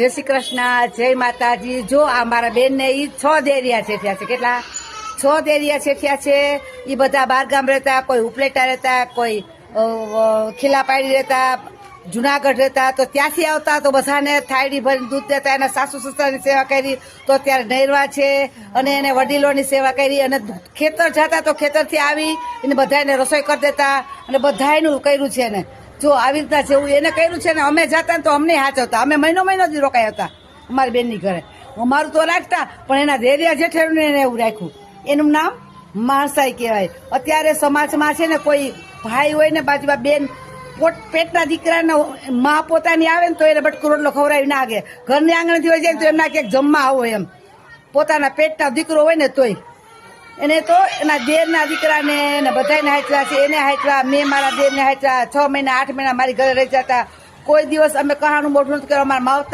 જય શ્રી કૃષ્ણ, જય માતાજી. જો આ મારા બેન ને ઈ છ દેરિયા છેઠિયા છે. કેટલા? છ દેરિયા છેઠિયા છે. એ બધા બારગામ રહેતા, કોઈ ઉપલેટા રહેતા, કોઈ ખીલા પાડી રહેતા, જુનાગઢ રહેતા. તો ત્યાંથી આવતા તો બધાને થાયડી ભરીને દૂધ દેતા, એના સાસુ સસરાની સેવા કરી, તો અત્યારે નૈરવા છે. અને એને વડીલોની સેવા કરી. અને ખેતર જતા તો ખેતરથી આવી, એને બધાને રસોઈ કરી દેતા. અને બધાયનું કર્યું છે એને. જો આવી રીતના જેવું એને કર્યું છે ને અમે જતા ને તો અમને સાચવતા અમે મહિનો મહિનો જ રોકાયા હતા અમારી બેનની ઘરે. અમારું તો રાખતા, પણ એના દેરિયા જેઠેરું એને એવું રાખ્યું. એનું નામ માણસાઈ કહેવાય. અત્યારે સમાજમાં છે ને કોઈ ભાઈ હોય ને બાજુમાં બેન પોટ પેટના દીકરાને મા પોતાની આવે ને તો એને બટકો રોટલો ખવડાવી નાખે. ઘરની આંગણેથી હોય જાય તો એમના ક્યાંક જમવા આવો એમ. પોતાના પેટના દીકરો હોય ને તોય એને તો એના દેરના દીકરાને ને બધાને હાચલા છે, એને હાચલા, મેં મારા દેરને હાચલા, છ મહિના, આઠ મહિના મારી ઘરે રહી જતા. કોઈ દિવસ અમે કહાનું મોઢું નથી કરવા અમારા માવતર